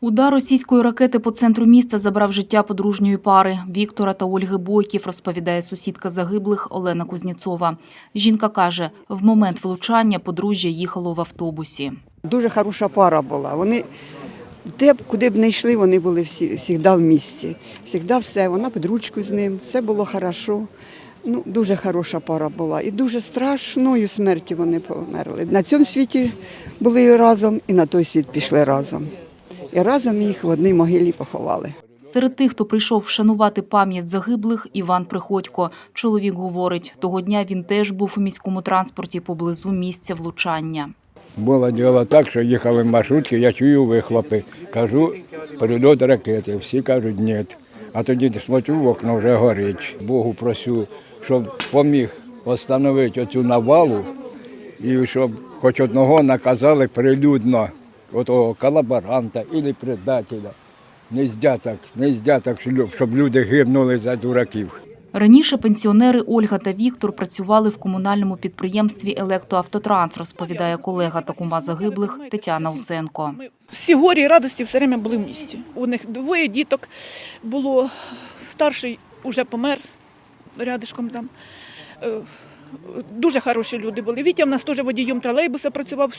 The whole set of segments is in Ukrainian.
Удар російської ракети по центру міста забрав життя подружньої пари Віктора та Ольги Бойків, розповідає сусідка загиблих Олена Кузніцова. Жінка каже, в момент влучання подружжя їхало в автобусі. Дуже хороша пара була. Вони де б куди б не йшли, вони були всі завжди в місті. Всігда все. Вона під ручку з ним, все було хорошо. Ну, дуже хороша пара була. І дуже страшною смертю вони померли. На цьому світі були разом, і на той світ пішли разом. І разом їх в одній могилі поховали. Серед тих, хто прийшов вшанувати пам'ять загиблих, Іван Приходько. Чоловік говорить, того дня він теж був у міському транспорті поблизу місця влучання. Було діло так, що їхали маршрутки, я чую вихлопи. Кажу, перельот ракети. Всі кажуть, ні. А тоді смотрю, в окно вже горить. Богу просю, щоб поміг встановити оцю навалу і щоб хоч одного наказали прилюдно, отого колаборанта і предателя. Не здяток, не здяток, щоб- щоб люди гибнули за дураків. Раніше пенсіонери Ольга та Віктор працювали в комунальному підприємстві «Електроавтотранс», розповідає колега та кума загиблих Тетяна Усенко. Всі горі і радості все время були в місті. У них двоє діток було. Старший уже помер рядишком там. Е, Дуже хороші люди були. Вітя в нас теж водієм тролейбуса працював.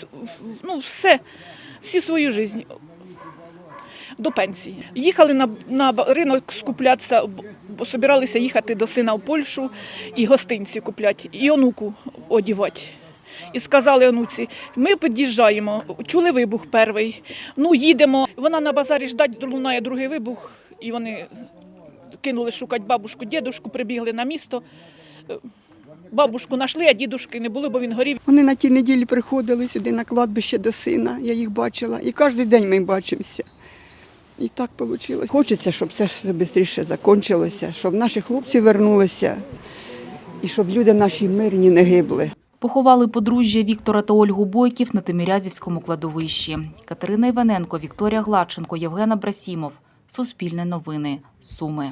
Ну, все, всі свою життя. До пенсії. Їхали на, на ринок скуплятися, бо собиралися їхати до сина в Польщу і гостинці купляти, і онуку одівати. І сказали онуці, ми під'їжджаємо, чули вибух перший, ну їдемо. Вона на базарі ждать, лунає другий вибух, і вони кинули шукати бабушку, дідушку, прибігли на місто. Бабушку знайшли, а дідушки не було, бо він горів. Вони на ті неділі приходили сюди на кладбище до сина, я їх бачила. І кожен день ми бачимося. І так вийшло. Хочеться, щоб це все швидше закінчилося, щоб наші хлопці вернулися і щоб люди наші мирні не гибли. Поховали подружжя Віктора та Ольгу Бойків на Тимирязівському кладовищі. Катерина Іваненко, Вікторія Гладченко, Євгена Брасімов. Суспільне новини. Суми.